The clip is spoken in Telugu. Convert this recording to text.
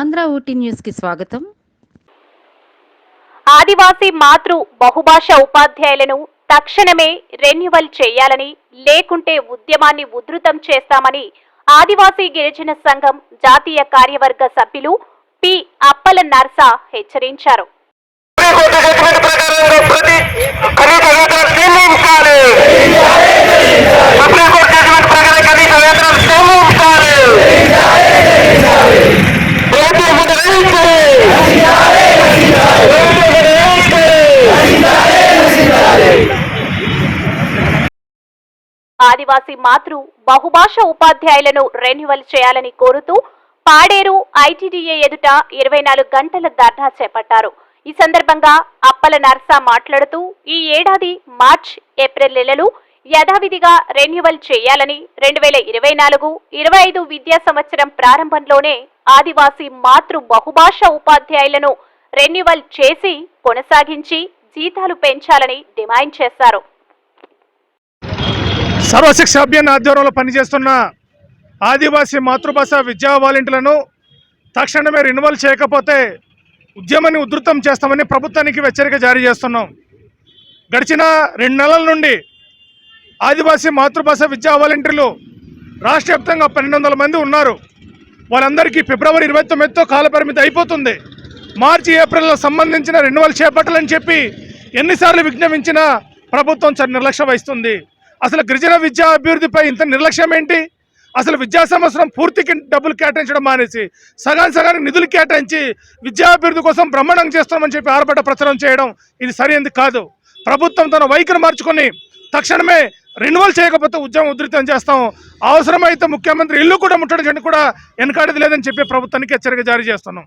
ఆంధ్ర ఊటీ న్యూస్కి స్వాగతం. ఆదివాసీ మాతృ బహుభాష ఉపాధ్యాయులను తక్షణమే రెన్యువల్ చేయాలని లేకుంటే ఉద్యమాన్ని ఉధృతం చేస్తామని ఆదివాసీ గిరిజన సంఘం జాతీయ కార్యవర్గ సభ్యులు పి అప్పల నర్సా హెచ్చరించారు. ఆదివాసీ మాతృ బహుభాష ఉపాధ్యాయులను రెన్యువల్ చేయాలని కోరుతూ పాడేరు ఐటీడీఏ ఎదుట ఇరవై నాలుగు గంటల ధర్నా చేపట్టారు. ఈ సందర్భంగా అప్పల నర్సా మాట్లాడుతూ ఈ ఏడాది మార్చ్ ఏప్రిల్ నెలలు యథావిధిగా రెన్యువల్ చేయాలని రెండు వేల ఇరవై నాలుగు ఇరవై ఐదు విద్యా సంవత్సరం ప్రారంభంలోనే ఆదివాసీ మాతృ బహుభాష ఉపాధ్యాయులను రెన్యువల్ చేసి కొనసాగించి జీతాలు పెంచాలని డిమాండ్ చేశారు. సర్వశిక్ష అభియాన్ ఆధ్వర్యంలో పనిచేస్తున్న ఆదివాసీ మాతృభాష విద్యా వాలంటీర్లను తక్షణమే రెన్యువల్ చేయకపోతే ఉద్యమాన్ని ఉధృతం చేస్తామని ప్రభుత్వానికి హెచ్చరిక జారీ చేస్తున్నాం. గడిచిన రెండు నెలల నుండి ఆదివాసీ మాతృభాష విద్యా వాలంటీర్లు రాష్ట్ర వ్యాప్తంగా పన్నెండు వందల మంది ఉన్నారు. వాళ్ళందరికీ ఫిబ్రవరి ఇరవై తొమ్మిదితో కాలపరిమితి అయిపోతుంది. మార్చి ఏప్రిల్లో సంబంధించిన రెన్యువల్ చేపట్టాలని చెప్పి ఎన్నిసార్లు విజ్ఞాపించినా ప్రభుత్వం చాలా నిర్లక్ష్యం వహిస్తుంది. అసలు గిరిజన విద్యా అభివృద్ధిపై ఇంత నిర్లక్ష్యం ఏంటి? అసలు విద్యా సంవత్సరం పూర్తికి డబ్బులు కేటాయించడం మానేసి సగానికి సగానికి నిధులు కేటాయించి విద్యాభివృద్ధి కోసం బ్రహ్మాండం చేస్తామని చెప్పి ఆరబడ్డ ప్రచారం చేయడం ఇది సరైనది కాదు. ప్రభుత్వం తన వైఖరి మార్చుకొని తక్షణమే రెన్యువల్ చేయకపోతే ఉద్యమం ఉధృతం చేస్తాం. అవసరమైతే ముఖ్యమంత్రి ఇల్లు కూడా ముట్టడం కూడా వెనకాడేది లేదని చెప్పి ప్రభుత్వానికి హెచ్చరిక జారీ చేస్తున్నాం.